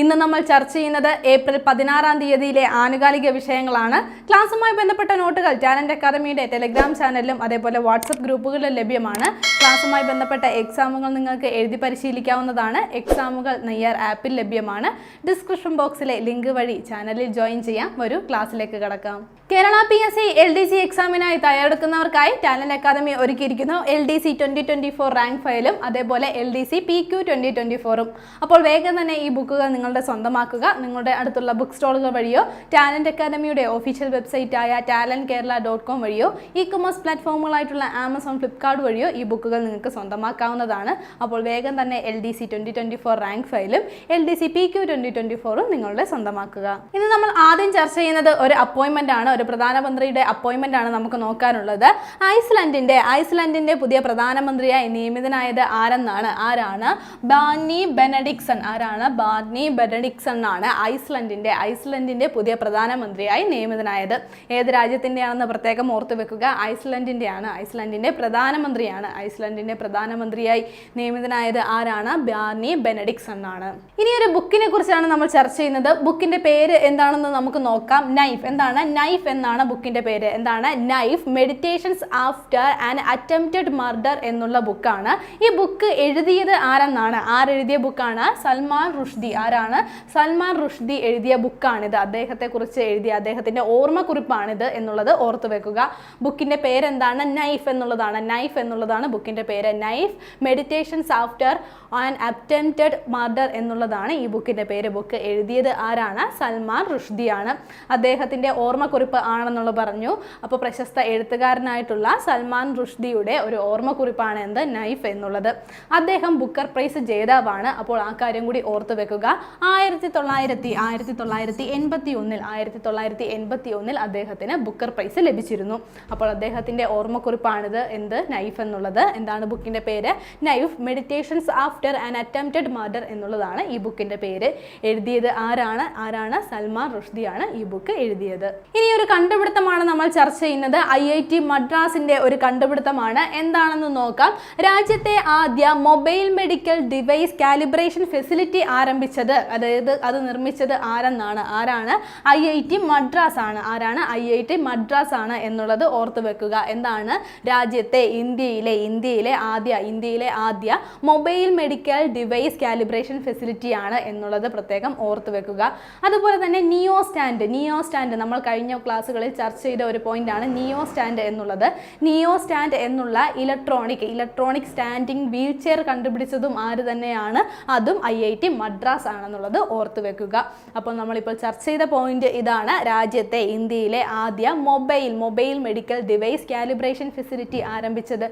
ഇന്ന് നമ്മൾ ചർച്ച ചെയ്യുന്നത് ഏപ്രിൽ പതിനാറാം തീയതിയിലെ ആനുകാലിക വിഷയങ്ങളാണ്. ക്ലാസ്സുമായി ബന്ധപ്പെട്ട നോട്ടുകൾ ടാലന്റ് അക്കാദമിയുടെ ടെലിഗ്രാം ചാനലിലും അതേപോലെ വാട്സപ്പ് ഗ്രൂപ്പുകളിലും ലഭ്യമാണ്. ക്ലാസ്സുമായി ബന്ധപ്പെട്ട എക്സാമുകൾ നിങ്ങൾക്ക് എഴുതി പരിശീലിക്കാവുന്നതാണ്. എക്സാമുകൾ നെയ്യർ ആപ്പിൽ ലഭ്യമാണ്. ഡിസ്ക്രിപ്ഷൻ ബോക്സിലെ ലിങ്ക് വഴി ചാനലിൽ ജോയിൻ ചെയ്യാം. ഒരു ക്ലാസ്സിലേക്ക് കടക്കാം. Kerala P S C L D C എക്സാമിനായി തയ്യാറെടുക്കുന്നവർക്കായി ടാലന്റ് അക്കാദമി ഒരുക്കിയിരിക്കുന്നു L D C twenty twenty four rank ഫയലും അതേപോലെ L D C P Q twenty twenty ഫോറും അപ്പോൾ വേഗം തന്നെ ഈ ബുക്കുകൾ നിങ്ങളുടെ സ്വന്തമാക്കുക. നിങ്ങളുടെ അടുത്തുള്ള ബുക്ക് സ്റ്റോളുകൾ വഴിയോ ടാലന്റ് അക്കാദമിയുടെ ഒഫീഷ്യൽ വെബ്സൈറ്റായ ടാലന്റ് കേരള ഡോട്ട് കോം വഴിയോ ഇ കൊമേഴ്സ് പ്ലാറ്റ്ഫോമുകളായിട്ടുള്ള ആമസോൺ ഫ്ലിപ്കാർട്ട് വഴിയോ ഈ ബുക്കുകൾ നിങ്ങൾക്ക് സ്വന്തമാക്കാവുന്നതാണ്. അപ്പോൾ വേഗം തന്നെ L D C twenty twenty four rank ഫയലും L D C P Q twenty twenty ഫോറും നിങ്ങളുടെ സ്വന്തമാക്കുക. ഇന്ന് നമ്മൾ ആദ്യം ചർച്ച ചെയ്യുന്നത് ഒരു അപ്പോയിൻമെന്റ് ആണ് ഒരു പ്രധാനമന്ത്രിയുടെ അപ്പോയിൻമെന്റ് ആണ് നമുക്ക് നോക്കാനുള്ളത്. ഐസ്ലൻഡിന്റെ ഐസ്ലൻഡിന്റെ പുതിയ പ്രധാനമന്ത്രിയായി നിയമിതനായത് ആരെന്നാണ്? ആരാണ്? Bjarni Benediktsson. ആരാണ്? ബാർനി ബെനഡിക്സൺ ആണ് ഐസ്ലൻഡിന്റെ ഐസ്ലൻഡിന്റെ പുതിയ പ്രധാനമന്ത്രിയായി നിയമിതനായത്. ഏത് രാജ്യത്തിന്റെയാണെന്ന് പ്രത്യേകം ഓർത്തു വെക്കുക. ഐസ്ലൻഡിന്റെയാണ് ആണ് ഐസ്ലൻഡിന്റെ പ്രധാനമന്ത്രിയാണ്. ഐസ്ലൻഡിന്റെ പ്രധാനമന്ത്രിയായി നിയമിതനായത് ആരാണ്? ബാർണി ബെനഡിക്സൺ ആണ് ഇനി ഒരു ബുക്കിനെ കുറിച്ചാണ് നമ്മൾ ചർച്ച ചെയ്യുന്നത്. ബുക്കിന്റെ പേര് എന്താണെന്ന് നമുക്ക് നോക്കാം. നൈഫ്. എന്താണ്? നൈഫ് എന്നാണ് ബുക്കിന്റെ പേര്. എന്താണ്? Knife meditations after and attempted murder എന്നുള്ള ബുക്കാണ്. ഈ ബുക്ക് എഴുതിയത് ആരെന്നാണ്? ആരെഴുതിയ ബുക്കാണ്? സൽമാൻ റുഷ്ദി. ആരാണ്? സൽമാൻ റുഷ്ദി എഴുതിയ ബുക്കാണിത്. അദ്ദേഹത്തെ കുറിച്ച് എഴുതിയ അദ്ദേഹത്തിന്റെ ഓർമ്മക്കുറിപ്പാണിത് എന്നുള്ളത് ഓർത്തു വെക്കുക. ബുക്കിന്റെ പേരെന്താണ്? നൈഫ് എന്നുള്ളതാണ്. നൈഫ് എന്നുള്ളതാണ് ബുക്കിന്റെ പേര്. Knife meditations after an attempted murder എന്നുള്ളതാണ് ഈ ബുക്കിന്റെ പേര്. ബുക്ക് എഴുതിയത് ആരാണ്? സൽമാൻ ആണ് അദ്ദേഹത്തിന്റെ ഓർമ്മക്കുറിപ്പ് ആണെന്നുള്ള പറഞ്ഞു. അപ്പോൾ പ്രശസ്ത എഴുത്തുകാരനായിട്ടുള്ള സൽമാൻ റുഷ്ദിയുടെ ഒരു ഓർമ്മക്കുറിപ്പാണ് എന്ത്? നൈഫ് എന്നുള്ളത്. അദ്ദേഹം ബുക്കർ പ്രൈസ് ജേതാവാണ്. അപ്പോൾ ആ കാര്യം കൂടി ഓർത്തു വെക്കുക. ആയിരത്തി തൊള്ളായിരത്തി ആയിരത്തി തൊള്ളായിരത്തി എൺപത്തി ഒന്നിൽ ആയിരത്തി തൊള്ളായിരത്തി എൺപത്തി ഒന്നിൽ അദ്ദേഹത്തിന് ബുക്കർ പ്രൈസ് ലഭിച്ചിരുന്നു. അപ്പോൾ അദ്ദേഹത്തിന്റെ ഓർമ്മക്കുറിപ്പാണിത്. എന്ത്? നൈഫ് എന്നുള്ളത്. എന്താണ് ബുക്കിന്റെ പേര്? Knife meditations after an attempted murder എന്നുള്ളതാണ് ഈ ബുക്കിന്റെ പേര്. എഴുതിയത് ആരാണ്? ആരാണ്? സൽമാൻ റുഷ്ദിയാണ് ഈ ബുക്ക് എഴുതിയത്. ഇനി ഒരു കണ്ടുപിടുത്തമാണ് നമ്മൾ ചർച്ച ചെയ്യുന്നത്. ഐ ഐ ടി മദ്രാസിന്റെ ഒരു കണ്ടുപിടുത്തമാണ്. എന്താണെന്ന് നോക്കാം. രാജ്യത്തെ ആദ്യ mobile medical device calibration facility ആരംഭിച്ചത് അതായത് അത് നിർമ്മിച്ചത് ആരെന്നാണ്? ആരാണ്? ഐ ഐ ടി മദ്രാസ് ആണ് ആരാണ്? ഐ ഐ ടി മദ്രാസ് ആണ് എന്നുള്ളത് ഓർത്തു വെക്കുക. എന്താണ്? രാജ്യത്തെ ഇന്ത്യയിലെ ഇന്ത്യയിലെ ആദ്യ ഇന്ത്യയിലെ ആദ്യ mobile medical device calibration facility ആണ് എന്നുള്ളത് പ്രത്യേകം ഓർത്തു വെക്കുക. അതുപോലെ തന്നെ നിയോ സ്റ്റാൻഡ്. നിയോ സ്റ്റാൻഡ് നമ്മൾ കഴിഞ്ഞ ക്ലാസ്സുകളിൽ ചർച്ച ചെയ്ത ഒരു പോയിന്റ് ആണ് നിയോ സ്റ്റാൻഡ് എന്നുള്ളത്. നിയോ സ്റ്റാൻഡ് എന്നുള്ള electronic electronic standing wheel chair കണ്ടുപിടിച്ചതും ആര് തന്നെയാണ്? അതും ഐ ഐ ടി മദ്രാസ് ആണെന്നുള്ളത് ഓർത്തു വെക്കുക. അപ്പോൾ നമ്മളിപ്പോൾ ചർച്ച ചെയ്ത പോയിന്റ് ഇതാണ് രാജ്യത്തെ ഇന്ത്യയിലെ ആദ്യ mobile mobile medical device calibration facility ആരംഭിച്ചത്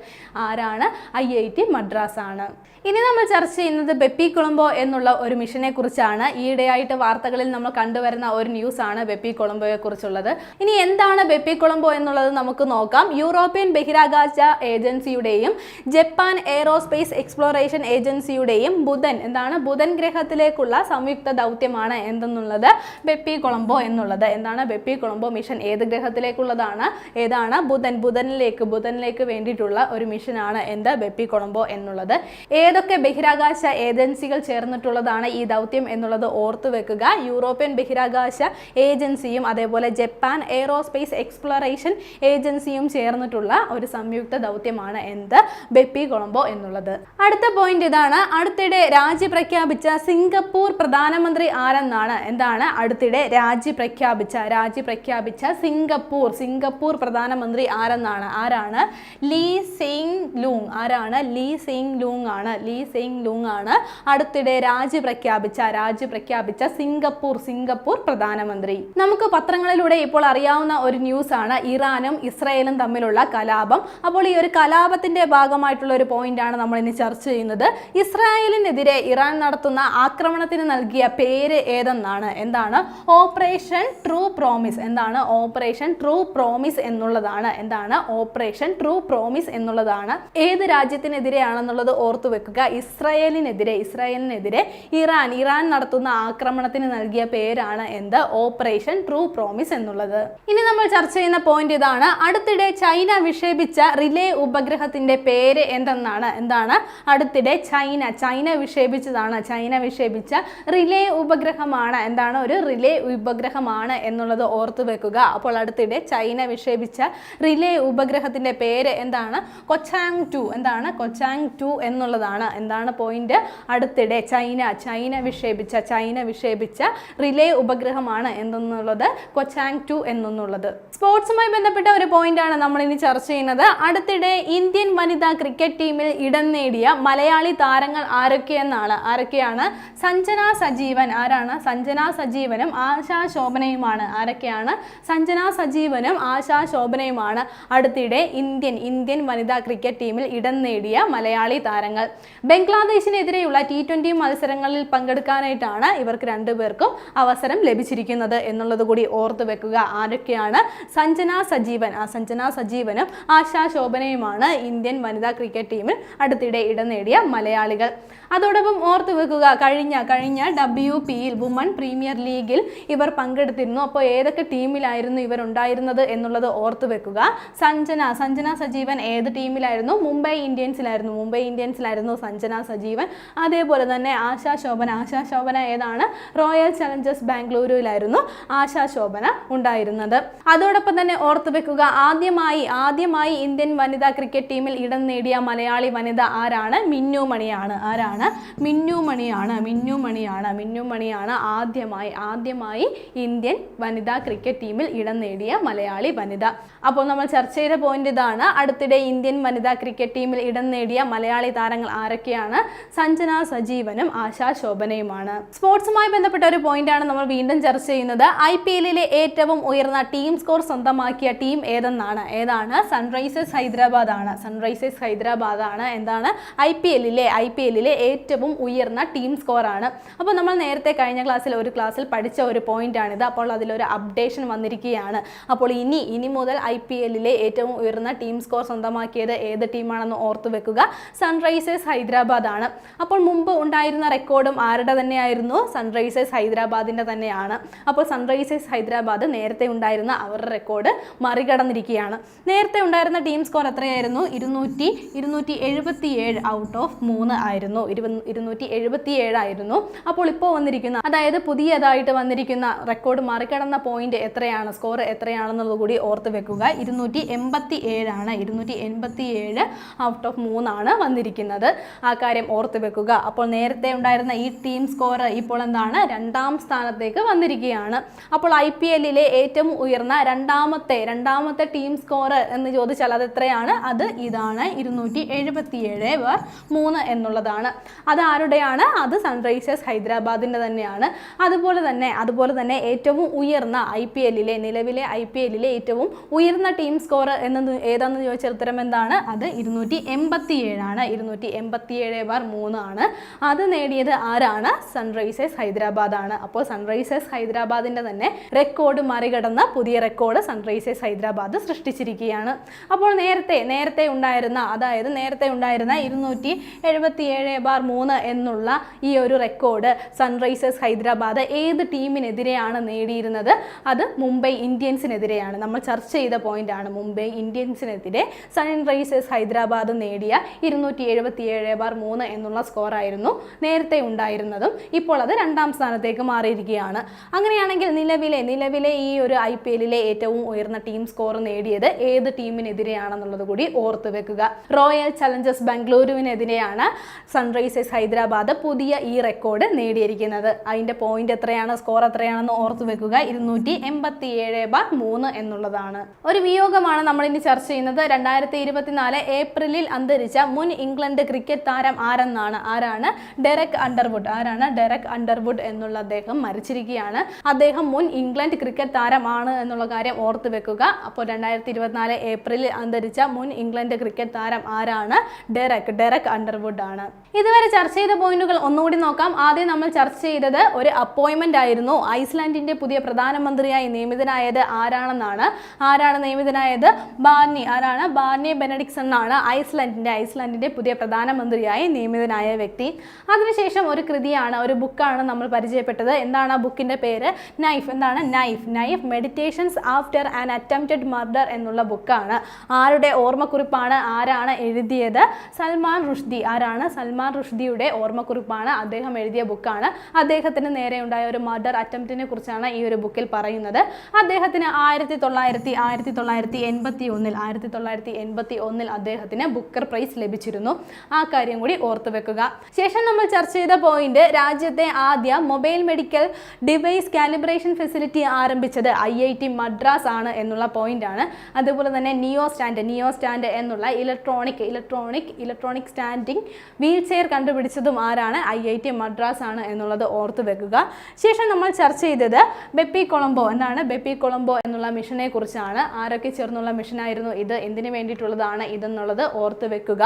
ആരാണ്? ഐ ഐ ടി മദ്രാസ് ആണ് ഇനി നമ്മൾ ചർച്ച ചെയ്യുന്നത് ബെപ്പി കൊളംബോ എന്നുള്ള ഒരു മിഷനെ കുറിച്ചാണ്. ഈയിടെയായിട്ട് വാർത്തകളിൽ നമ്മൾ കണ്ടുവരുന്ന ഒരു ന്യൂസ് ആണ് ബെപ്പി കൊളംബോയെ കുറിച്ചുള്ളത്. ഇനി എന്താണ് ബെപ്പി കൊളംബോ എന്നുള്ളത് നമുക്ക് നോക്കാം. യൂറോപ്യൻ ബഹിരാകാശ ഏജൻസിയുടെയും ജപ്പാൻ എയറോസ്പേസ് എക്സ്പ്ലോറേഷൻ ഏജൻസിയുടെയും ബുധൻ എന്താണ്? ബുധൻ ഗ്രഹത്തിലേക്കുള്ള സംയുക്ത ദൗത്യമാണ് എന്തെന്നുള്ളത് ബെപ്പി കൊളംബോ എന്നുള്ളത്. എന്താണ് ബെപ്പി കൊളംബോ മിഷൻ? ഏത് ഗ്രഹത്തിലേക്കുള്ളതാണ്? ഏതാണ്? ബുധൻ. ബുധനിലേക്ക് ബുധനിലേക്ക് വേണ്ടിയിട്ടുള്ള ഒരു മിഷനാണ് എന്ത്? ബെപ്പി കൊളംബോ എന്നുള്ളത്. ഏതൊക്കെ ബഹിരാകാശ ഏജൻസികൾ ചേർന്നിട്ടുള്ളതാണ് ഈ ദൗത്യം എന്നുള്ളത് ഓർത്തു വെക്കുക. യൂറോപ്യൻ ബഹിരാകാശ ഏജൻസിയും അതേപോലെ ജപ്പാൻ എയ്റോസ്പേസ് എക്സ്പ്ലോറേഷൻ ഏജൻസിയും ചേർന്നിട്ടുള്ള ഒരു സംയുക്ത ദൗത്യമാണ് എന്ത്? ബെപ്പി കൊളംബോ എന്നുള്ളത്. അടുത്ത പോയിന്റ് ഇതാണ്. അടുത്തിടെ രാജ്യപ്രഖ്യാപിച്ച സിംഗപ്പൂർ പ്രധാനമന്ത്രി ആരെന്നാണ്? എന്താണ് അടുത്തിടെ രാജി പ്രഖ്യാപിച്ച രാജി പ്രഖ്യാപിച്ച സിംഗപ്പൂർ സിംഗപ്പൂർ പ്രധാനമന്ത്രി ആരെന്നാണ്? ആരാണ്? ലീ സെയിങ് ലൂങ് ആരാണ്? ലീ സെയിങ് ലൂങ് ആണ്. ലീ സെയിങ് ലൂങ് ആണ് അടുത്തിടെ രാജി പ്രഖ്യാപിച്ച രാജി പ്രഖ്യാപിച്ച സിംഗപ്പൂർ സിംഗപ്പൂർ പ്രധാനമന്ത്രി. നമുക്ക് പത്രങ്ങളിലൂടെ ഇപ്പോൾ അറിയാവുന്ന ഒരു ന്യൂസ് ആണ് ഇറാനും ഇസ്രയേലും തമ്മിലുള്ള കലാപം. അപ്പോൾ ഈ ഒരു കലാപത്തിന്റെ ഭാഗമായിട്ടുള്ള ഒരു പോയിന്റ് ആണ് നമ്മൾ ഇനി ചർച്ച ചെയ്യുന്നത്. ഇസ്രായേലിനെതിരെ ഇറാൻ നടത്തുന്ന ആക്രമണത്തിന് നൽകിയ പേര് ഏതെന്നാണ്? എന്താണ്? ഓപ്പറേഷൻ ട്രൂ പ്രോമിസ് എന്താണ്? ഓപ്പറേഷൻ ട്രൂ പ്രോമിസ് എന്നുള്ളതാണ്. എന്താണ്? ഓപ്പറേഷൻ ട്രൂ പ്രോമിസ് എന്നുള്ളതാണ്. ഏത് രാജ്യത്തിനെതിരെയാണെന്നുള്ളത് ഓർത്തു വെക്കുക. ഇസ്രായേലിനെതിരെ ഇസ്രായേലിനെതിരെ ഇറാൻ ഇറാൻ നടത്തുന്ന ആക്രമണത്തിന് നൽകിയ പേരാണ് എന്ത്? ഓപ്പറേഷൻ ട്രൂ പ്രോമിസ് എന്നുള്ളത്. ഇനി നമ്മൾ ചർച്ച ചെയ്യുന്ന പോയിന്റ് ഇതാണ്. അടുത്തിടെ ചൈന വിക്ഷേപിച്ച റിലേ ഉപഗ്രഹത്തിന്റെ പേര് എന്തെന്നാണ്? എന്താണ്? അടുത്തിടെ ചൈന ചൈന വിക്ഷേപിച്ചതാണ്. ചൈന വിക്ഷേപിച്ച റിലേ ഉപഗ്രഹമാണ്. എന്താണ് ഒരു റിലേ ഉപഗ്രഹമാണ് എന്നുള്ളത് ഓർത്തു വെക്കുക. അപ്പോൾ അടുത്തിടെ ചൈന വിക്ഷേപിച്ച റിലേ ഉപഗ്രഹത്തിന്റെ പേര് എന്താണ്? കൊച്ചാങ് ടു. എന്താണ്? കൊച്ചാങ് ടു എന്നുള്ളതാണ്. എന്താണ് പോയിന്റ് അടുത്തിടെ ചൈന ചൈന വിക്ഷേപിച്ച ചൈന വിക്ഷേപിച്ച റിലേ ഉപഗ്രഹമാണ് എന്തെന്നുള്ളത്? കൊച്ചാങ് ടു എന്നുള്ളത് സ്പോർട്സുമായി ബന്ധപ്പെട്ട ഒരു പോയിന്റാണ് നമ്മൾ ഇനി ചർച്ച ചെയ്യുന്നത്. അടുത്തിടെ ഇന്ത്യൻ വനിതാ ക്രിക്കറ്റ് ടീമിൽ ഇടം നേടിയ മലയാളി താരങ്ങൾ ആരൊക്കെയെന്നാണ്? ആരൊക്കെയാണ്? സഞ്ജന സജീവൻ. ആരാണ്? സഞ്ജന സജീവനും ആശാ ശോഭനയുമാണ്. ആരൊക്കെയാണ്? സഞ്ജന സജീവനും ആശാ ശോഭനയുമാണ്. അടുത്തിടെ ഇന്ത്യൻ ഇന്ത്യൻ വനിതാ ക്രിക്കറ്റ് ടീമിൽ ഇടം നേടിയ മലയാളി താരങ്ങൾ. ബംഗ്ലാദേശിനെതിരെയുള്ള ടി ട്വന്റി മത്സരങ്ങളിൽ പങ്കെടുക്കാനായിട്ടാണ് ഇവർക്ക് രണ്ടുപേർക്കും അവസരം ലഭിച്ചിരിക്കുന്നത് എന്നുള്ളത് കൂടി ഓർത്തു വെക്കുക. ആരൊക്കെയാണ്? സഞ്ജന സജീവൻ. ആ സഞ്ജന സജീവനും ആശാ ശോഭനയുമാണ് ഇന്ത്യൻ വനിതാ ക്രിക്കറ്റ് ടീമിൽ അടുത്തിടെ ഇടം നേടിയ മലയാളികൾ. അതോടൊപ്പം ഓർത്തു വെക്കുക കഴിഞ്ഞ കഴിഞ്ഞ ഡബ്ല്യു പിയിൽ വുമൺ പ്രീമിയർ ലീഗിൽ ഇവർ പങ്കെടുത്തിരുന്നു. അപ്പോൾ ഏതൊക്കെ ടീമിലായിരുന്നു ഇവർ ഉണ്ടായിരുന്നത് എന്നുള്ളത് ഓർത്തു വെക്കുക. സഞ്ജന സഞ്ജന സജീവൻ ഏത് ടീമിലായിരുന്നു? മുംബൈ ഇന്ത്യൻസിലായിരുന്നു. മുംബൈ ഇന്ത്യൻസിലായിരുന്നു സഞ്ജന സജീവൻ. അതേപോലെ തന്നെ ആശാ ശോഭന. ആശാ ശോഭന ഏതാണ്? റോയൽ ചലഞ്ചേഴ്സ് ബാംഗ്ലൂരുവിലായിരുന്നു ആശാ ശോഭന ഉണ്ടായിരുന്നത്. അതോടൊപ്പം തന്നെ ഓർത്തു വെക്കുക ആദ്യമായി ആദ്യമായി ഇന്ത്യൻ വനിതാ ക്രിക്കറ്റ് ടീമിൽ ഇടം നേടിയ മലയാളി വനിത ആരാണ്? മിന്നു മണിയാണ്. ആരാണ്? മിന്നു മണിയാണ്. മിന്നു മണിയാണ് മിന്നു മണിയാണ് ആദ്യമായി ആദ്യമായി ഇന്ത്യൻ വനിതാ ക്രിക്കറ്റ് ടീമിൽ ഇടം നേടിയ മലയാളി വനിത. അപ്പോൾ നമ്മൾ ചർച്ച ചെയ്ത പോയിന്റ് ഇതാണ്. അടുത്തിടെ ഇന്ത്യൻ വനിതാ ക്രിക്കറ്റ് ടീമിൽ ഇടം നേടിയ മലയാളി താരങ്ങൾ ആരൊക്കെയാണ്? സഞ്ജന സജീവനും ആശാ ശോഭനയുമാണ്. സ്പോർട്സുമായി ബന്ധപ്പെട്ട ഒരു പോയിന്റ് ആണ് നമ്മൾ വീണ്ടും ചർച്ച ചെയ്യുന്നത്. ഐ പി എല്ലിലെ ഏറ്റവും ഉയർന്ന ടീം സ്കോർ സ്വന്തമാക്കിയ ടീം ഏതെന്നാണ്? ഏതാണ്? സൺറൈസേഴ്സ് ഹൈദരാബാദ് ആണ് സൺറൈസേഴ്സ് ഹൈദരാബാദ് ആണ് എന്താണ് ഐ പി എല്ലിലെ ഐ പി എല്ലിലെ ഏറ്റവും ഉയർന്ന ടീം സ്കോർ ആണ്. അപ്പോൾ നമ്മൾ നേരത്തെ കഴിഞ്ഞ ക്ലാസ്സിൽ ഒരു ക്ലാസ്സിൽ പഠിച്ച ഒരു പോയിന്റ് ആണിത് അപ്പോൾ അതിലൊരു അപ്ഡേഷൻ വന്നിരിക്കുകയാണ്. അപ്പോൾ ഇനി ഇനി മുതൽ ഐ പി എല്ലിലെ ഏറ്റവും ഉയർന്ന ടീം സ്കോർ സ്വന്തമാക്കിയത് ഏത് ടീമാണെന്ന് ഓർത്തു വെക്കുക. സൺറൈസേഴ്സ് ഹൈദരാബാദ് ആണ്. അപ്പോൾ മുമ്പ് ഉണ്ടായിരുന്ന റെക്കോർഡും ആരുടെ തന്നെയായിരുന്നു? സൺറൈസേഴ്സ് ഹൈദരാബാദിന്റെ തന്നെയാണ്. അപ്പോൾ സൺറൈസേഴ്സ് ഹൈദരാബാദ് നേരത്തെ ഉണ്ടായിരുന്ന അവരുടെ റെക്കോർഡ് മറികടന്നിരിക്കുകയാണ്. നേരത്തെ ഉണ്ടായിരുന്ന ടീം സ്കോർ എത്രയായിരുന്നു? ഇരുന്നൂറ്റി ഇരുന്നൂറ്റി എഴുപത്തി ഏഴ് ഔട്ട് ഓഫ് മൂന്ന് ആയിരുന്നു. ഇരുപ- ഇരുന്നൂറ്റി എഴുപത്തി ഏഴായിരുന്നു അപ്പോൾ ഇപ്പോൾ വന്നിരിക്കുന്ന അതായത് പുതിയതായിട്ട് വന്നിരിക്കുന്ന റെക്കോർഡ് മറികടന്ന പോയിന്റ് എത്രയാണ്? സ്കോർ എത്രയാണെന്നുള്ളത് കൂടി ഓർത്ത് വെക്കുക. ഇരുന്നൂറ്റി എൺപത്തി ഏഴാണ് ഇരുന്നൂറ്റി എൺപത്തി ഏഴ് ഔട്ട് ഓഫ് മൂന്നാണ് വന്നിരിക്കുന്നത്. ആ കാര്യം ഓർത്ത് വെക്കുക. അപ്പോൾ നേരത്തെ ഉണ്ടായിരുന്ന ഈ ടീം സ്കോർ ഇപ്പോൾ എന്താണ്? രണ്ടാം സ്ഥാനത്തേക്ക് വന്നിരിക്കുകയാണ്. അപ്പോൾ ഐ പി എല്ലിലെ ഏറ്റവും ഉയർന്ന രണ്ടാമത്തെ രണ്ടാമത്തെ ടീം സ്കോർ എന്ന് ചോദിച്ചാൽ അത് എത്രയാണ്? അത് ഇതാണ്. ഇരുന്നൂറ്റി എഴുപത്തി ഏഴ് ബാർ മൂന്ന് എന്നുള്ളതാണ്. അത് ആരുടെയാണ്? അത് സൺറൈസേഴ്സ് ഹൈദരാബാദിന്റെ തന്നെയാണ്. അതുപോലെ തന്നെ അതുപോലെ തന്നെ ഏറ്റവും ഉയർന്ന ഐ പി എല്ലിലെ നിലവിലെ ഐ പി എല്ലിലെ ഏറ്റവും ഉയർന്ന ടീം സ്കോർ എന്നത് ഏതാണെന്ന് ചോദിച്ചാൽ ഉത്തരം എന്താണ്? അത് ഇരുന്നൂറ്റി എൺപത്തി ഏഴാണ് ഇരുന്നൂറ്റി എൺപത്തി ഏഴ് ബാർ മൂന്നാണ് അത് നേടിയത് ആരാണ്? സൺറൈസേഴ്സ് ഹൈദരാബാദ് ആണ് അപ്പോൾ സൺറൈസേഴ്സ് ഹൈദരാബാദിന്റെ തന്നെ റെക്കോർഡ് മറികടന്ന പുതിയ റെക്കോർഡ് സൺറൈസേഴ്സ് ഹൈദരാബാദ് സൃഷ്ടിച്ചിരിക്കുകയാണ്. അപ്പോൾ നേരത്തെ നേരത്തെ ഉണ്ടായിരുന്ന അതായത് നേരത്തെ ഉണ്ടായിരുന്ന ഇരുന്നൂറ്റി എഴുപത്തി ഏഴ് ബാർ മൂന്ന് എന്നുള്ള ഈ ഒരു റെക്കോർഡ് സൺറൈസേഴ്സ് ഹൈദരാബാദ് ഏത് ടീമിനെതിരെയാണ് നേടിയിരുന്നത്? അത് മുംബൈ ഇന്ത്യൻസിനെതിരെയാണ്. നമ്മൾ ചർച്ച ചെയ്ത പോയിന്റ് ആണ് മുംബൈ ഇന്ത്യൻസിനെതിരെ സൺറൈസേഴ്സ് ഹൈദരാബാദ് നേടിയ ഇരുന്നൂറ്റി എഴുപത്തി ഏഴ് ബാർ മൂന്ന് എന്നുള്ള സ്കോറായിരുന്നു നേരത്തെ ഉണ്ടായിരുന്നതും. ഇപ്പോൾ അത് രണ്ടാം സ്ഥാനത്തേക്ക് മാറിയിരിക്കുകയാണ്. അങ്ങനെയാണെങ്കിൽ നിലവിലെ നിലവിലെ ഈ ഒരു ഐ പി എല്ലിലെ ഏറ്റവും ഉയർന്ന ടീം സ്കോർ നേടിയത് ഏത് ടീമിനെതിരെയാണെന്നുള്ളത് കൂടി ഓർത്ത് വെക്കുക. റോയൽ ചലഞ്ചേഴ്സ് ബാംഗ്ലൂരുവിനെതിരെയാണ് സൺറൈസേഴ്സ് ഹൈദരാബാദ് പുതിയ ഈ റെക്കോർഡ് നേടിയിരിക്കുന്നത്. അതിന്റെ പോയിന്റ് എത്രയാണ്? സ്കോർ എത്രയാണെന്ന് ഓർത്ത് വെക്കുക. ഇരുന്നൂറ്റി എൺപത്തി ഏഴ് ബാർ മൂന്ന് എന്നുള്ളതാണ്. ഒരു വിയോഗമാണ് നമ്മൾ ഇനി ചർച്ച ചെയ്യുന്നത്. രണ്ടായിരത്തി ഇരുപത്തിനാല് ഏപ്രിലിൽ അന്തരിച്ച മുൻ ഇംഗ്ലണ്ട് ക്രിക്കറ്റ് താരം ആരെന്നാണ്? ആരാണ്? Derek Underwood. ആരാണ്? ഡെറക് അണ്ടർവുഡ് എന്നുള്ള അദ്ദേഹം മരിച്ചിരിക്കുകയാണ്. അദ്ദേഹം മുൻ ഇംഗ്ലണ്ട് ക്രിക്കറ്റ് താരമാണ് എന്നുള്ള കാര്യം ഓർത്ത് വെക്കുക. അപ്പോൾ രണ്ടായിരത്തി ഇരുപത്തിനാല് ഏപ്രിലിൽ അന്തരിച്ച മുൻ ഇംഗ്ലണ്ട് ക്രിക്കറ്റ് താരം ആരാണ്? ഡെറക്. ഡെറക് അണ്ടർവുഡ് ആണ്. ഇതുവരെ ചർച്ച ചെയ്ത പോയിന്റുകൾ ഒന്നുകൂടി നോക്കാം. ആദ്യം നമ്മൾ ചർച്ച ചെയ്തത് ഒരു അപ്പോയിൻമെന്റ് ആയിരുന്നു. ഐസ്ലാൻഡിന്റെ പുതിയ പ്രധാനമന്ത്രിയായി നിയമിതനായത് ആരാണെന്നാണ്? ആരാണ് നിയമിതനായത്? ബാർണി. ആരാണ്? ബാർണി ബെനഡിക്സൺ ആണ് ഐസ്ലാൻഡിന്റെ ഐസ്ലാൻഡിന്റെ പുതിയ പ്രധാനമന്ത്രിയായി നിയമിതനായ വ്യക്തി. അതിനുശേഷം ഒരു കൃതിയാണ് ഒരു ബുക്കാണ് നമ്മൾ പരിചയപ്പെട്ടത്. എന്താണ് ആ ബുക്കിന്റെ പേര്? നൈഫ്. എന്താണ്? Knife. Knife meditations after an attempted murder എന്നുള്ള ബുക്കാണ്. ആരുടെ ഓർമ്മക്കുറിപ്പാണ് ആരാണ് എഴുതിയത്? സൽമാൻ റുഷ്ദി. ആരാണ്? സൽമാൻ റുഷ്ദിയുടെ ഓർമ്മക്കുറിപ്പാണ് അദ്ദേഹം എഴുതിയ ബുക്കാണ്. അദ്ദേഹത്തിന് നേരെ ഉണ്ടായ ഒരു മർഡർ അറ്റംപ്റ്റിനെ കുറിച്ചാണ് ഈ ഒരു ബുക്കിൽ പറയുന്നത്. അദ്ദേഹത്തിന് ആയിരത്തി തൊള്ളായിരത്തി ആയിരത്തി തൊള്ളായിരത്തി എൺപത്തി ഒന്നിൽ ആയിരത്തി തൊള്ളായിരത്തി എൺപത്തി ഒന്നിൽ അദ്ദേഹത്തിന് ബുക്കർ പ്രൈസ് ലഭിച്ചിരുന്നു. ആ കാര്യം കൂടി ഓർത്തു വെക്കുക. ശേഷം നമ്മൾ ചർച്ച ചെയ്ത പോയിന്റ് രാജ്യത്തെ ആദ്യ mobile medical device calibration facility ആരംഭിച്ചത് ഐ ഐ ടി മദ്രാസ് ആണ് എന്നുള്ള പോയിന്റ് ആണ്. അതുപോലെ തന്നെ നിയോ സ്റ്റാൻഡ് നിയോ സ്റ്റാൻഡ് എന്നുള്ള electronic electronic electronic standing wheelchair കണ്ടുപിടിച്ചതും ആരാണ്? ഐ ഐ ടി മദ്രാസ് ആണ് എന്നുള്ളത് ഓർത്ത് വെക്കുക. ശേഷം നമ്മൾ ചർച്ച ചെയ്തത് ബെപ്പി കൊളംബോ എന്നാണ്. ബെപ്പി കൊളംബോ എന്നുള്ള മിഷനെ കുറിച്ചാണ് ആരൊക്കെ ചേർന്നുള്ള മിഷനായിരുന്നു ഇത്? എന്തിനു വേണ്ടിയിട്ടുള്ളതാണ് ഇതെന്നുള്ളത് ഓർത്ത് വെക്കുക.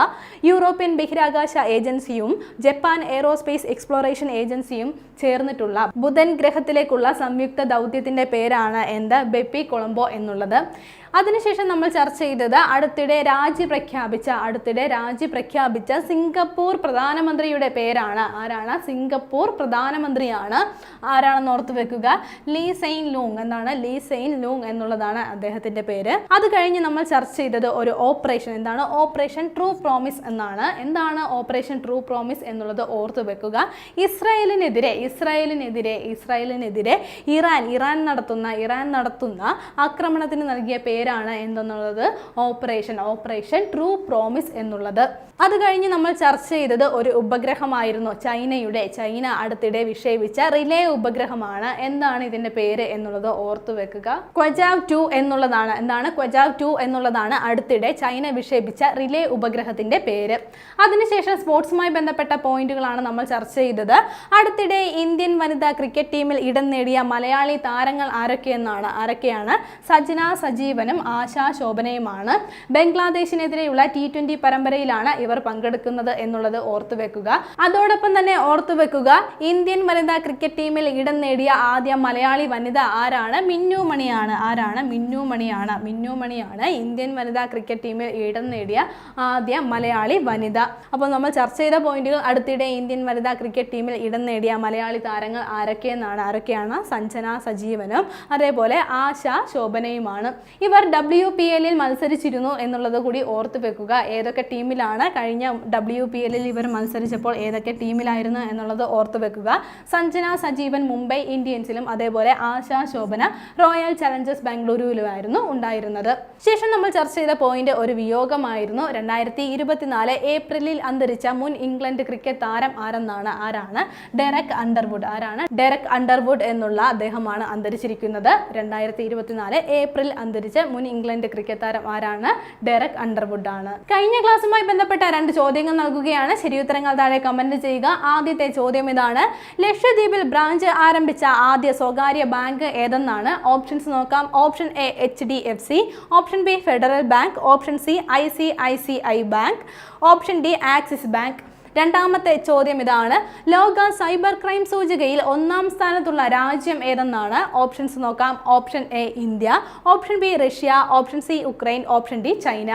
യൂറോപ്യൻ ബഹിരാകാശ ഏജൻസിയും ജപ്പാൻ എയറോസ്പേസ് എക്സ്പ്ലോറേഷൻ ഏജൻസിയും ചേർന്നിട്ടുള്ള ബുധൻ ഗ്രഹത്തിലേക്കുള്ള സംയുക്ത ദൗത്യത്തിന്റെ പേരാണ് എന്ത്? ബെപ്പി കൊളംബോ എന്നുള്ളത്. അതിനുശേഷം നമ്മൾ ചർച്ച ചെയ്തത് അടുത്തിടെ രാജി പ്രഖ്യാപിച്ച അടുത്തിടെ രാജി പ്രഖ്യാപിച്ച സിംഗപ്പൂർ പ്രധാനമന്ത്രിയുടെ പേരാണ്. ആരാണ്? സിംഗപ്പൂർ പ്രധാനമന്ത്രിയാണ്. ആരാണെന്ന് ഓർത്ത് വെക്കുക? ലീ സെയിൻ ലൂങ് എന്നാണ്. ലീ സെയിൻ ലൂങ് എന്നുള്ളതാണ് അദ്ദേഹത്തിന്റെ പേര്. അത് കഴിഞ്ഞ് നമ്മൾ ചർച്ച ചെയ്തത് ഒരു ഓപ്പറേഷൻ. എന്താണ്? ഓപ്പറേഷൻ ട്രൂ പ്രോമിസ് എന്നാണ്. എന്താണ് ഓപ്പറേഷൻ ട്രൂ പ്രോമിസ് എന്നുള്ളത് ഓർത്ത് വെക്കുക. ഇസ്രായേലിനെതിരെ ഇസ്രായേലിനെതിരെ ഇസ്രായേലിനെതിരെ ഇറാൻ ഇറാൻ നടത്തുന്ന ഇറാൻ നടത്തുന്ന ആക്രമണത്തിന് നൽകിയ പേരാണ് എന്തെന്നുള്ളത്? ഓപ്പറേഷൻ. ഓപ്പറേഷൻ ട്രൂ പ്രോമിസ് എന്നുള്ളത്. അത് കഴിഞ്ഞ് നമ്മൾ ചർച്ച ചെയ്തത് ഒരു ഉപഗ്രഹമായിരുന്നു ചൈനയുടെ. ചൈന അടുത്തിടെ വിക്ഷേപിച്ച റിലേ ഉപഗ്രഹമാണ്. എന്താണ് ഇതിന്റെ പേര് എന്നുള്ളത് ഓർത്തു വെക്കുക. ക്വജാവ് ടു എന്നുള്ളതാണ്. എന്താണ്? ക്വജാവ് ടു എന്നുള്ളതാണ് അടുത്തിടെ ചൈന വിക്ഷേപിച്ച റിലേ ഉപഗ്രഹത്തിന്റെ പേര്. അതിനുശേഷം സ്പോർട്സുമായി ബന്ധപ്പെട്ട പോയിന്റുകളാണ് നമ്മൾ ചർച്ച ചെയ്തത്. അടുത്തിടെ ഇന്ത്യൻ വനിതാ ക്രിക്കറ്റ് ടീമിൽ ഇടം നേടിയ മലയാളി താരങ്ങൾ ആരൊക്കെയെന്നാണ്? ആരൊക്കെയാണ്? സജന സജീവനും ആശാ ശോഭനയുമാണ് ബംഗ്ലാദേശിനെതിരെയുള്ള ടി ട്വന്റി പരമ്പരയിലാണ് ഇവർ പങ്കെടുക്കുന്നത് എന്നുള്ളത് ഓർത്തു വെക്കുക. അതോടൊപ്പം തന്നെ ഓർത്തു വെക്കുക ഇന്ത്യൻ വനിതാ ക്രിക്കറ്റ് ടീമിൽ ഇടം നേടിയ ആദ്യ മലയാളി വനിത ആരാണ്? മിന്നു മണിയാണ്. ആരാണ്? മിന്നു മണിയാണ്. മിന്നു മണിയാണ് ഇന്ത്യൻ വനിതാ ക്രിക്കറ്റ് ടീമിൽ ഇടം നേടിയ ആദ്യ മലയാളി വനിത. അപ്പോൾ നമ്മൾ ചർച്ച ചെയ്ത പോയിന്റുകൾ അടുത്തിടെ ഇന്ത്യൻ വനിതാ ക്രിക്കറ്റ് ടീമിൽ ഇടം നേടിയ മലയാളി താരങ്ങൾ ആരൊക്കെയെന്നാണ്? ആരൊക്കെയാണ്? സഞ്ജന സജീവനും അതേപോലെ ആശ ശോഭനയുമാണ് ഇവർ ഡബ്ല്യു പി എല്ലിൽ മത്സരിച്ചിരുന്നു എന്നുള്ളത് കൂടി ഓർത്ത് വെക്കുക. ഏതൊക്കെ ടീമിലാണ് കഴിഞ്ഞ ഡബ്ല്യു പി എല്ലിൽ ഇവർ മത്സരിച്ചപ്പോൾ ഏതൊക്കെ ടീമിലായിരുന്നു എന്നുള്ളത് ഓർത്ത് വെക്കുക. സഞ്ജന സജീവൻ മുംബൈ ഇന്ത്യൻസിലും അതേപോലെ ആശാ ശോഭന റോയൽ ചലഞ്ചേഴ്സ് ബാംഗ്ലൂരുവിലുമായിരുന്നു ഉണ്ടായിരുന്നത്. ശേഷം നമ്മൾ ചർച്ച ചെയ്ത പോയിന്റ് ഒരു വിയോഗമായിരുന്നു. രണ്ടായിരത്തി ഇരുപത്തിനാല് ഏപ്രിലിൽ അന്തരിച്ച മുൻ ഇംഗ്ലണ്ട് ക്രിക്കറ്റ് താരം ആരെന്നാണ്? ആരാണ്? Derek Underwood. ആരാണ്? ഡെറക് അണ്ടർവുഡ് എന്നുള്ള അദ്ദേഹമാണ് അന്തരിച്ചിരിക്കുന്നത്. രണ്ടായിരത്തി ഇരുപത്തിനാല് ഏപ്രിൽ അന്തരിച്ച മുൻ ഇംഗ്ലണ്ട് ക്രിക്കറ്റ് താരം ആരാണ്? ഡെറക് അണ്ടർവുഡ് ആണ്. കഴിഞ്ഞ ക്ലാസ്സുമായി ബന്ധപ്പെട്ട രണ്ട് ചോദ്യങ്ങൾ നൽകുകയാണ്. ശരിയുത്തരങ്ങൾ താഴെ കമന്റ് ചെയ്യുക. ആദ്യത്തെ ചോദ്യം ഇതാണ്. ലക്ഷദ്വീപിൽ ബ്രാഞ്ച് ആരംഭിച്ച ആദ്യ സ്വകാര്യ ബാങ്ക് ഏതെന്നാണ്? ഓപ്ഷൻസ് നോക്കാം. Option A H D F C option B Federal Bank. Option C I C I C I Bank. Option D Axis Bank. രണ്ടാമത്തെ ചോദ്യം ഇതാണ്. ലോക സൈബർ ക്രൈം സൂചികയിൽ ഒന്നാം സ്ഥാനത്തുള്ള രാജ്യം ഏതെന്നാണ്? ഓപ്ഷൻസ് നോക്കാം. Option A India option B Russia option C Ukraine option D China.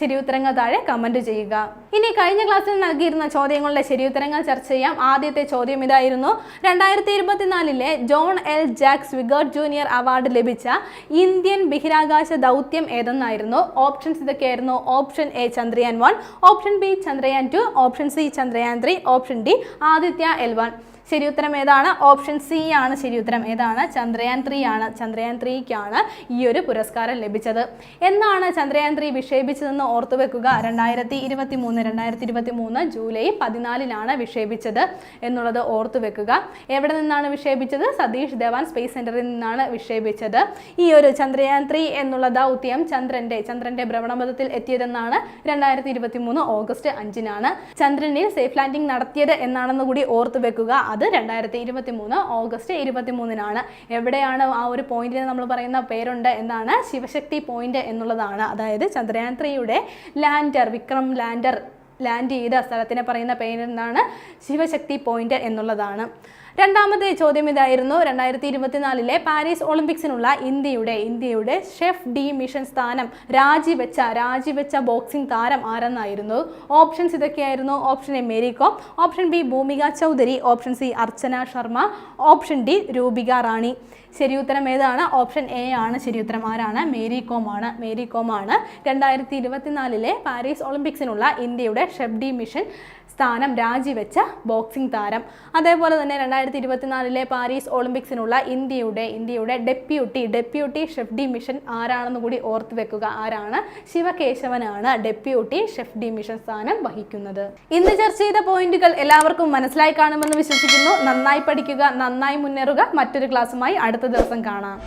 ശരിയുത്തരങ്ങൾ താഴെ കമന്റ് ചെയ്യുക. ഇനി കഴിഞ്ഞ ക്ലാസ്സിൽ നൽകിയിരുന്ന ചോദ്യങ്ങളുടെ ശരിയുത്തരങ്ങൾ ചർച്ച ചെയ്യാം. ആദ്യത്തെ ചോദ്യം ഇതായിരുന്നു. രണ്ടായിരത്തി ഇരുപത്തിനാലിലെ John L Jack Swigert junior award ലഭിച്ച ഇന്ത്യൻ ബഹിരാകാശ ദൗത്യം ഏതെന്നായിരുന്നു? ഓപ്ഷൻസ് ഇതൊക്കെയായിരുന്നു. Option A Chandrayaan one option B Chandrayaan two option C Chandrayaan three option D Aditya L one ശരിയുത്തരം ഏതാണ്? ഓപ്ഷൻ സി ആണ് ശരിയുത്തരം. ഏതാണ്? ചന്ദ്രയാൻ ത്രീ ആണ്. ചന്ദ്രയാൻ ത്രീക്കാണ് ഈ ഒരു പുരസ്കാരം ലഭിച്ചത്. എന്നാണ് ചന്ദ്രയാൻ ത്രീ വിക്ഷേപിച്ചതെന്ന് ഓർത്തു വെക്കുക. രണ്ടായിരത്തി ഇരുപത്തി മൂന്ന് രണ്ടായിരത്തി ഇരുപത്തി മൂന്ന് ജൂലൈ പതിനാലിനാണ് വിക്ഷേപിച്ചത് എന്നുള്ളത് ഓർത്തു വെക്കുക. എവിടെ നിന്നാണ് വിക്ഷേപിച്ചത്? സതീഷ് ധവാൻ സ്പേസ് സെന്ററിൽ നിന്നാണ് വിക്ഷേപിച്ചത്. ഈ ഒരു ചന്ദ്രയാൻ ത്രീ എന്നുള്ള ദൗത്യം ചന്ദ്രന്റെ ചന്ദ്രന്റെ ഭ്രമണപഥത്തിൽ എത്തിയതെന്നാണ് രണ്ടായിരത്തി ഇരുപത്തി മൂന്ന് ഓഗസ്റ്റ് അഞ്ചിനാണ് ചന്ദ്രനിൽ സേഫ് ലാൻഡിംഗ് നടത്തിയത് എന്നാണെന്ന് കൂടി ഓർത്തു വെക്കുക. അത് രണ്ടായിരത്തി ഇരുപത്തി മൂന്ന് ഓഗസ്റ്റ് ഇരുപത്തി മൂന്നിനാണ് എവിടെയാണ് ആ ഒരു പോയിന്റിന് നമ്മൾ പറയുന്ന പേരുണ്ട് എന്നാണ് ശിവശക്തി പോയിന്റ് എന്നുള്ളതാണ്. അതായത് ചന്ദ്രയാൻ ത്രീയുടെ ലാൻഡർ വിക്രം ലാൻഡർ ലാൻഡ് ചെയ്ത സ്ഥലത്തിനെ പറയുന്ന പേരെന്താണ് ശിവശക്തി പോയിന്റ് എന്നുള്ളതാണ്. രണ്ടാമത്തെ ചോദ്യം ഇതായിരുന്നു. രണ്ടായിരത്തി ഇരുപത്തിനാലിലെ പാരീസ് ഒളിമ്പിക്സിനുള്ള ഇന്ത്യയുടെ ഇന്ത്യയുടെ ഷെഫ് ഡി മിഷൻ സ്ഥാനം രാജിവെച്ച രാജിവെച്ച ബോക്സിംഗ് താരം ആരെന്നായിരുന്നു? ഓപ്ഷൻസ് ഇതൊക്കെയായിരുന്നു. Option A Mary Kom option B Bhumika Chaudhary. Option C Archana Sharma. Option D Rupika Rani. ശരി ഉത്തരം ഏതാണ്? ഓപ്ഷൻ എ ആണ്. ശരി ഉത്തരം ആരാണ്? മേരി കോം ആണ്. മേരി കോം ആണ്. രണ്ടായിരത്തി ഇരുപത്തിനാലിലെ പാരീസ് ഒളിമ്പിക്സിനുള്ള ഇന്ത്യയുടെ ഷെഫ് ഡി മിഷൻ സ്ഥാനം രാജിവെച്ച ബോക്സിംഗ് താരം. അതേപോലെ തന്നെ രണ്ടായിരത്തി ഇരുപത്തിനാലിലെ പാരീസ് ഒളിമ്പിക്സിനുള്ള ഇന്ത്യയുടെ ഇന്ത്യയുടെ deputy deputy chef de mission ആരാണെന്ന് കൂടി ഓർത്ത് വെക്കുക. ആരാണ്? ശിവകേശവനാണ് ഡെപ്യൂട്ടി ഷെഫ് ഡി മിഷൻ സ്ഥാനം വഹിക്കുന്നത്. ഇന്ന് ചർച്ച ചെയ്ത പോയിന്റുകൾ എല്ലാവർക്കും മനസ്സിലായി കാണുമെന്ന് വിശ്വസിക്കുന്നു. നന്നായി പഠിക്കുക നന്നായി മുന്നേറുക. മറ്റൊരു ക്ലാസ്സുമായി അടുത്ത ദിവസം കാണാം.